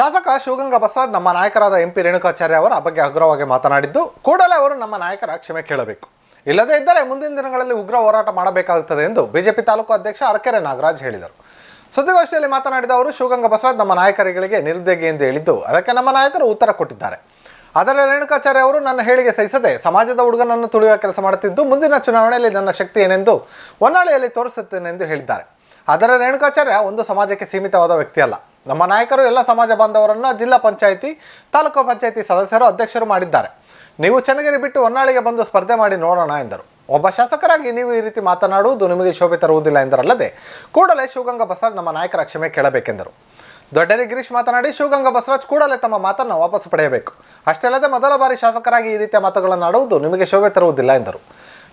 ಶಾಸಕ ಶಿವಗಂಗಾ ಬಸವರಾಜ್ ನಮ್ಮ ನಾಯಕರಾದ ಎಂ ಪಿ ರೇಣುಕಾಚಾರ್ಯ ಅವರ ಬಗ್ಗೆ ಹಗುರವಾಗಿ ಮಾತನಾಡಿದ್ದು, ಕೂಡಲೇ ಅವರು ನಮ್ಮ ನಾಯಕರ ಕ್ಷಮೆ ಕೇಳಬೇಕು. ಇಲ್ಲದೇ ಇದ್ದರೆ ಮುಂದಿನ ದಿನಗಳಲ್ಲಿ ಉಗ್ರ ಹೋರಾಟ ಮಾಡಬೇಕಾಗುತ್ತದೆ ಎಂದು ಬಿಜೆಪಿ ತಾಲೂಕು ಅಧ್ಯಕ್ಷ ಅರಕೆರೆ ನಾಗರಾಜ್ ಹೇಳಿದರು. ಸುದ್ದಿಗೋಷ್ಠಿಯಲ್ಲಿ ಮಾತನಾಡಿದ ಅವರು, ಶಿವಗಂಗಾ ಬಸವರಾಜ್ ನಮ್ಮ ನಾಯಕರುಗಳಿಗೆ ನಿರುದ್ಯೋಗಿ ಎಂದು ಹೇಳಿದ್ದು, ಅದಕ್ಕೆ ನಮ್ಮ ನಾಯಕರು ಉತ್ತರ ಕೊಟ್ಟಿದ್ದಾರೆ. ಆದರೆ ರೇಣುಕಾಚಾರ್ಯ ಅವರು ನನ್ನ ಹೇಳಿಕೆ ಸಹಿಸದೆ ಸಮಾಜದ ಹುಡುಗನನ್ನು ತುಳಿಯುವ ಕೆಲಸ ಮಾಡುತ್ತಿದ್ದು, ಮುಂದಿನ ಚುನಾವಣೆಯಲ್ಲಿ ನನ್ನ ಶಕ್ತಿ ಏನೆಂದು ಹೊನ್ನಾಳಿಯಲ್ಲಿ ತೋರಿಸುತ್ತೇನೆಂದು ಹೇಳಿದ್ದಾರೆ. ಆದರೆ ರೇಣುಕಾಚಾರ್ಯ ಒಂದು ಸಮಾಜಕ್ಕೆ ಸೀಮಿತವಾದ ವ್ಯಕ್ತಿ ಅಲ್ಲ ನಮ್ಮ ನಾಯಕರು ಎಲ್ಲ ಸಮಾಜ ಬಾಂಧವರನ್ನು ಜಿಲ್ಲಾ ಪಂಚಾಯಿತಿ, ತಾಲೂಕು ಪಂಚಾಯಿತಿ ಸದಸ್ಯರು, ಅಧ್ಯಕ್ಷರು ಮಾಡಿದ್ದಾರೆ. ನೀವು ಚನ್ನಗಿರಿ ಬಿಟ್ಟು ಹೊನ್ನಾಳಿಗೆ ಬಂದು ಸ್ಪರ್ಧೆ ಮಾಡಿ ನೋಡೋಣ ಎಂದರು. ಒಬ್ಬ ಶಾಸಕರಾಗಿ ನೀವು ಈ ರೀತಿ ಮಾತನಾಡುವುದು ನಿಮಗೆ ಶೋಭೆ ತರುವುದಿಲ್ಲ ಎಂದರಲ್ಲದೆ, ಕೂಡಲೇ ಶಿವಗಂಗಾ ಬಸರಾಜ್ ನಮ್ಮ ನಾಯಕರ ಕ್ಷಮೆ ಕೇಳಬೇಕೆಂದರು. ದೊಡ್ಡರಿ ಗಿರೀಶ್ ಮಾತನಾಡಿ, ಶಿವಗಂಗಾ ಬಸರಾಜ್ ಕೂಡಲೇ ತಮ್ಮ ಮಾತನ್ನು ವಾಪಸ್ ಪಡೆಯಬೇಕು. ಅಷ್ಟೇ ಅಲ್ಲದೆ ಮೊದಲ ಬಾರಿ ಶಾಸಕರಾಗಿ ಈ ರೀತಿಯ ಮಾತುಗಳನ್ನು ಆಡುವುದು ನಿಮಗೆ ಶೋಭೆ ತರುವುದಿಲ್ಲ ಎಂದರು.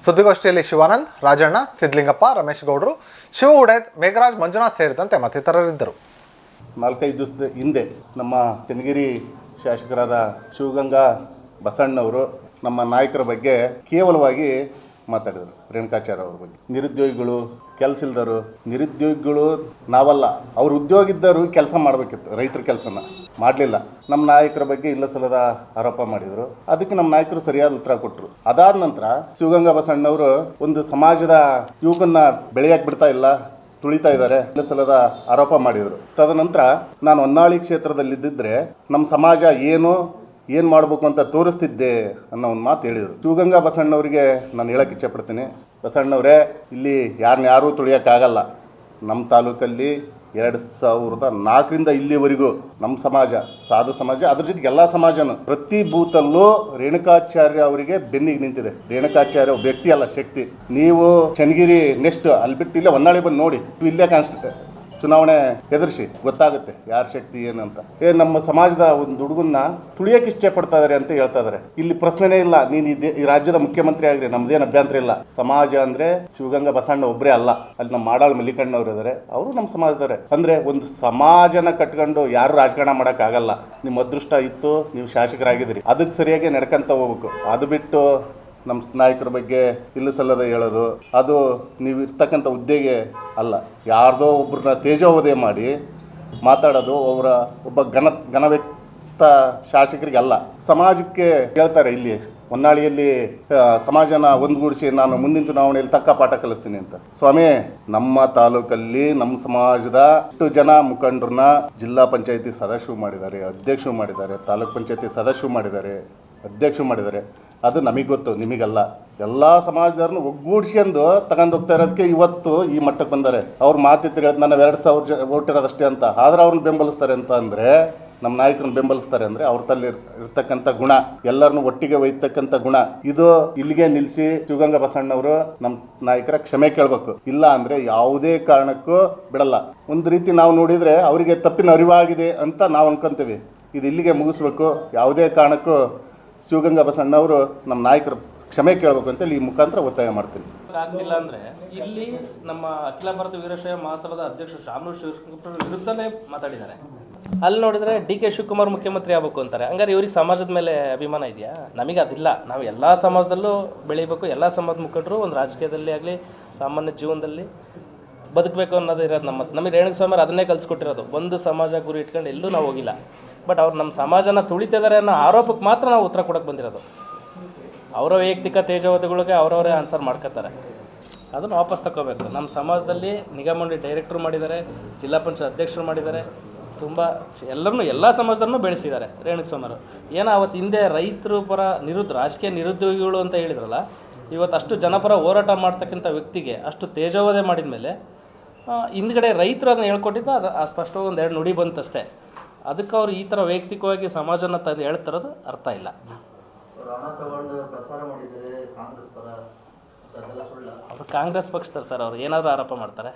ಸುದ್ದಿಗೋಷ್ಠಿಯಲ್ಲಿ ಶಿವಾನಂದ್, ರಾಜಣ್ಣ ಸಿದ್ಲಿಂಗಪ್ಪ ರಮೇಶ್ ಗೌಡರು ಶಿವ ಉಡೇದ್ ಮೇಘರಾಜ್, ಮಂಜುನಾಥ್ ಸೇರಿದಂತೆ ಮತ್ತಿತರರಿದ್ದರು. ನಾಲ್ಕೈದು ದಿವಸದ ಹಿಂದೆ ನಮ್ಮ ಚನ್ನಗಿರಿ ಶಾಸಕರಾದ ಶಿವಗಂಗಾ ಬಸಣ್ಣವರು ನಮ್ಮ ನಾಯಕರ ಬಗ್ಗೆ ಕೇವಲವಾಗಿ ಮಾತಾಡಿದರು. ರೇಣುಕಾಚಾರ್ಯ ಅವ್ರ ಬಗ್ಗೆ. ನಿರುದ್ಯೋಗಿಗಳು, ಕೆಲಸ ಇಲ್ದರು ನಿರುದ್ಯೋಗಿಗಳು ನಾವಲ್ಲ. ಅವ್ರು ಉದ್ಯೋಗ ಇದ್ದರು ಕೆಲಸ ಮಾಡಬೇಕಿತ್ತು, ರೈತರ ಕೆಲಸನ. ಮಾಡಲಿಲ್ಲ. ನಮ್ಮ ನಾಯಕರ ಬಗ್ಗೆ ಇಲ್ಲ ಸಲದ ಆರೋಪ ಮಾಡಿದರು. ಅದಕ್ಕೆ ನಮ್ಮ ನಾಯಕರು ಸರಿಯಾದ ಉತ್ತರ ಕೊಟ್ಟರು ಅದಾದ ನಂತರ ಶಿವಗಂಗಾ ಬಸಣ್ಣವರು ಒಂದು ಸಮಾಜದ ಯುವಕನ್ನ ಬೆಳೆಯಕ್ಕೆ ಬಿಡ್ತಾ ಇಲ್ಲ. ತುಳಿತಾ ಇದ್ದಾರೆ. ಸಲದ ಆರೋಪ ಮಾಡಿದರು. ತದನಂತರ ನಾನು ಹೊನ್ನಾಳಿ ಕ್ಷೇತ್ರದಲ್ಲಿದ್ದಿದ್ರೆ ನಮ್ಮ ಸಮಾಜ ಏನು ಏನು ಮಾಡಬೇಕು ಅಂತ ತೋರಿಸ್ತಿದ್ದೆ ಅನ್ನೋ ಒಂದು ಮಾತು ಹೇಳಿದರು. ಶಿವಗಂಗಾ ಬಸಣ್ಣವರಿಗೆ ನಾನು ಹೇಳಕ್ಕೆ ಇಚ್ಛೆಪಡ್ತೀನಿ ಬಸಣ್ಣವರೇ, ಇಲ್ಲಿ ಯಾರನ್ನ ಯಾರೂ ತುಳಿಯೋಕ್ಕಾಗಲ್ಲ. ನಮ್ಮ ತಾಲೂಕಲ್ಲಿ ಎರಡು ಸಾವಿರದ ನಾಲ್ಕರಿಂದ ಇಲ್ಲಿವರೆಗೂ ನಮ್ಮ ಸಮಾಜ, ಸಾಧು ಸಮಾಜ, ಅದ್ರ ಜೊತೆಗೆ ಎಲ್ಲ ಸಮಾಜನೂ ಪ್ರತಿ ಬೂತಲ್ಲೂ ರೇಣುಕಾಚಾರ್ಯ ಅವರಿಗೆ ಬೆನ್ನಿಗೆ ನಿಂತಿದೆ. ರೇಣುಕಾಚಾರ್ಯ ವ್ಯಕ್ತಿ ಅಲ್ಲ, ಶಕ್ತಿ. ನೀವು ಚನ್ನಗಿರಿ ನೆಕ್ಸ್ಟ್ ಅಲ್ಲಿ ಬಿಟ್ಟು ಇಲ್ಲೇ ಹೊನ್ನಾಳಿ ಬಂದು ನೋಡಿ. ಇಲ್ಲೇ ಕಾಣಿಸ್ತೆ ಚುನಾವಣೆ ಎದುರಿಸಿ ಗೊತ್ತಾಗುತ್ತೆ ಯಾರ ಶಕ್ತಿ ಏನು ಅಂತ. ಏ, ನಮ್ಮ ಸಮಾಜದ ಒಂದು ಹುಡುಗನ್ನ ತುಳಿಯಕ್ಕೆ ಇಷ್ಟಪಡ್ತಾ ಇದಾರೆ ಅಂತ ಹೇಳ್ತಾ ಇದಾರೆ. ಇಲ್ಲಿ ಪ್ರಶ್ನೆನೇ ಇಲ್ಲ, ನೀನು ಈ ಈ ರಾಜ್ಯದ ಮುಖ್ಯಮಂತ್ರಿ ಆಗ್ರಿ ನಮ್ದೇನು ಅಭ್ಯಂತರ ಇಲ್ಲ. ಸಮಾಜ ಅಂದ್ರೆ ಶಿವಗಂಗಾ ಬಸಣ್ಣ ಒಬ್ಬರೇ ಅಲ್ಲ. ಅಲ್ಲಿ ನಮ್ಮ ಮಾಡಾಳ್ ಮಲ್ಲಿಕಣ್ಣವ್ರು ಇದಾರೆ. ಅವರು ನಮ್ಮ ಸಮಾಜದವರೇ. ಅಂದ್ರೆ ಒಂದು ಸಮಾಜನ ಕಟ್ಕೊಂಡು ಯಾರು ರಾಜಕಾರಣ ಮಾಡಕ್ ಆಗಲ್ಲ. ನಿಮ್ಮ ಅದೃಷ್ಟ ಇತ್ತು, ನೀವು ಶಾಸಕರಾಗಿದ್ರಿ ಅದಕ್ಕೆ ಸರಿಯಾಗಿ ನಡ್ಕಂತ ಹೋಗ್ಬೇಕು. ಅದು ಬಿಟ್ಟು ನಮ್ಮ ನಾಯಕರ ಬಗ್ಗೆ ಇಲ್ಲ ಸಲ್ಲದ ಹೇಳೋದು, ಅದು ನೀವು ಇರ್ತಕ್ಕಂಥ ಹುದ್ದೆಗೆ ಅಲ್ಲ. ಯಾರ್ದೋ ಒಬ್ಬರನ್ನ ತೇಜೋವಧೆ ಮಾಡಿ ಮಾತಾಡೋದು ಅವರ ಒಬ್ಬ ಘನ, ಘನವ್ಯಕ್ತ ಶಾಸಕರಿಗೆ ಅಲ್ಲ. ಸಮಾಜಕ್ಕೆ ಹೇಳ್ತಾರೆ ಇಲ್ಲಿ, ಹೊನ್ನಾಳಿಯಲ್ಲಿ ಸಮಾಜನ ಒಂದುಗೂಡಿಸಿ ನಾನು ಮುಂದಿನ ಚುನಾವಣೆಯಲ್ಲಿ ತಕ್ಕ ಪಾಠ ಕಲಿಸ್ತೀನಿ ಅಂತ. ಸ್ವಾಮಿ, ನಮ್ಮ ತಾಲೂಕಲ್ಲಿ ನಮ್ಮ ಸಮಾಜದ ಎಷ್ಟು ಜನ ಮುಖಂಡರನ್ನ ಜಿಲ್ಲಾ ಪಂಚಾಯತಿ ಸದಸ್ಯರು ಮಾಡಿದ್ದಾರೆ, ಅಧ್ಯಕ್ಷರು ಮಾಡಿದ್ದಾರೆ, ತಾಲೂಕ್ ಪಂಚಾಯತಿ ಸದಸ್ಯರು ಮಾಡಿದ್ದಾರೆ, ಅಧ್ಯಕ್ಷರು ಮಾಡಿದ್ದಾರೆ. ಅದು ನಮಗೆ ಗೊತ್ತು, ನಿಮಗೆಲ್ಲ. ಎಲ್ಲ ಸಮಾಜದವ್ರನ್ನ ಒಗ್ಗೂಡ್ಸ್ಕೊಂಡು ತಗೊಂಡು ಹೋಗ್ತಾ ಇರೋದಕ್ಕೆ ಇವತ್ತು ಈ ಮಟ್ಟಕ್ಕೆ ಬಂದ್ದಾರೆ ಅವ್ರು ಮಾತಿತ್ತು ನನ್ನ ಎರಡು ಸಾವಿರ ಜ ಓಟಿರೋದಷ್ಟೇ ಅಂತ. ಆದ್ರೆ ಅವ್ರನ್ನ ಬೆಂಬಲಿಸ್ತಾರೆ ಅಂತ ಅಂದರೆ ನಮ್ಮ ನಾಯಕರನ್ನ ಬೆಂಬಲಿಸ್ತಾರೆ ಅಂದರೆ ಅವ್ರ ತಲ್ಲಿ ಇರ್- ಇರ್ತಕ್ಕಂಥ ಗುಣ ಎಲ್ಲರನ್ನು ಒಟ್ಟಿಗೆ ಒಯ್ತಕ್ಕಂಥ ಗುಣ. ಇದು ಇಲ್ಲಿಗೆ ನಿಲ್ಲಿಸಿ ಶಿವಗಂಗಾ ಬಸಣ್ಣವರು ನಮ್ಮ ನಾಯಕರ ಕ್ಷಮೆ ಕೇಳಬೇಕು. ಇಲ್ಲ ಅಂದರೆ ಯಾವುದೇ ಕಾರಣಕ್ಕೂ ಬಿಡಲ್ಲ. ಒಂದು ರೀತಿ ನಾವು ನೋಡಿದರೆ ಅವರಿಗೆ ತಪ್ಪಿನ ಅರಿವಾಗಿದೆ ಅಂತ ನಾವು ಅನ್ಕೊಂತೀವಿ. ಇದು ಇಲ್ಲಿಗೆ ಮುಗಿಸ್ಬೇಕು. ಯಾವುದೇ ಕಾರಣಕ್ಕೂ ಶಿವಗಂಗಾ ಬಸಣ್ಣವರು ನಮ್ಮ ನಾಯಕರು ಕ್ಷಮೆ ಕೇಳಬೇಕು ಅಂತೇಳಿ ಈ ಮುಖಾಂತರ ಒತ್ತಾಯ ಮಾಡ್ತೀನಿ. ಆಗ್ತಿಲ್ಲ ಅಂದ್ರೆ ಇಲ್ಲಿ ನಮ್ಮ ಅಖಿಲ ಭಾರತ ವೀರಶೈವ ಮಹಾಸಭಾದ ಅಧ್ಯಕ್ಷ ಶಾಮನು ವಿರುದ್ಧನೇ ಮಾತಾಡಿದ್ದಾರೆ. ಅಲ್ಲಿ ನೋಡಿದ್ರೆ ಡಿ ಕೆ ಶಿವಕುಮಾರ್ ಮುಖ್ಯಮಂತ್ರಿ ಆಗಬೇಕು ಅಂತಾರೆ. ಹಂಗಾರೆ ಇವ್ರಿಗೆ ಸಮಾಜದ ಮೇಲೆ ಅಭಿಮಾನ ಇದೆಯಾ? ನಮಗೆ ಅದಿಲ್ಲ. ನಾವು ಎಲ್ಲ ಸಮಾಜದಲ್ಲೂ ಬೆಳಿಬೇಕು. ಎಲ್ಲ ಸಮಾಜದ ಮುಖಂಡರು ಒಂದು ರಾಜಕೀಯದಲ್ಲಿ ಆಗಲಿ, ಸಾಮಾನ್ಯ ಜೀವನದಲ್ಲಿ ಬದುಕಬೇಕು ಅನ್ನೋದು ಇರೋದು ನಮ್ಮ ನಮಗೆ ರೇಣುಕ ಸ್ವಾಮಿ ಅದನ್ನೇ ಕಲಿಸ್ಕೊಟ್ಟಿರೋದು. ಒಂದು ಸಮಾಜ ಗುರಿ ಇಟ್ಕೊಂಡು ಎಲ್ಲೂ ನಾವು ಹೋಗಿಲ್ಲ. ಬಟ್ ಅವ್ರು ನಮ್ಮ ಸಮಾಜನ ತುಳಿತಿದ್ದಾರೆ ಅನ್ನೋ ಆರೋಪಕ್ಕೆ ಮಾತ್ರ ನಾವು ಉತ್ತರ ಕೊಡೋಕೆ ಬಂದಿರೋದು. ಅವರ ವೈಯಕ್ತಿಕ ತೇಜವಾದಿಗಳಿಗೆ ಅವರವರೇ ಆನ್ಸರ್ ಮಾಡ್ಕೋತಾರೆ. ಅದನ್ನು ವಾಪಸ್ ತಗೋಬೇಕು ನಮ್ಮ ಸಮಾಜದಲ್ಲಿ ನಿಗಮ ಮಂಡಳಿ ಡೈರೆಕ್ಟ್ರು ಮಾಡಿದ್ದಾರೆ, ಜಿಲ್ಲಾ ಪಂಚಾಯತ್ ಅಧ್ಯಕ್ಷರು ಮಾಡಿದ್ದಾರೆ, ತುಂಬ ಎಲ್ಲರನ್ನೂ ಎಲ್ಲ ಸಮಾಜದಲ್ಲೂ ಬೆಳೆಸಿದ್ದಾರೆ ರೇಣುಕ್ ಸ್ವಾಮಿಯವರು ಏನೋ ಅವತ್ತು ಹಿಂದೆ ರೈತರು ಪರ ನಿರುದ್ಧ, ರಾಜಕೀಯ ನಿರುದ್ಯೋಗಿಗಳು ಅಂತ ಹೇಳಿದ್ರಲ್ಲ ಇವತ್ತು ಅಷ್ಟು ಜನಪರ ಹೋರಾಟ ಮಾಡ್ತಕ್ಕಂಥ ವ್ಯಕ್ತಿಗೆ ಅಷ್ಟು ತೇಜೋವಧೆ ಮಾಡಿದ ಮೇಲೆ ಹಿಂದ್ಗಡೆ ರೈತರು ಅದನ್ನು ಹೇಳ್ಕೊಟ್ಟಿದ್ದು ಅದು ಸ್ಪಷ್ಟವಾಗಿ ಒಂದು ಎರಡು ನುಡಿ ಬಂತಷ್ಟೇ. ಅದಕ್ಕೆ ಅವ್ರು ಈ ಥರ ವೈಯಕ್ತಿಕವಾಗಿ ಸಮಾಜನ ತಂದು ಹೇಳ್ತಿರೋದು ಅರ್ಥ ಇಲ್ಲ. ಅವ್ರು ಕಾಂಗ್ರೆಸ್ ಪಕ್ಷದವ್ರು ಸರ್ ಅವ್ರು ಏನಾದರೂ ಆರೋಪ ಮಾಡ್ತಾರೆ.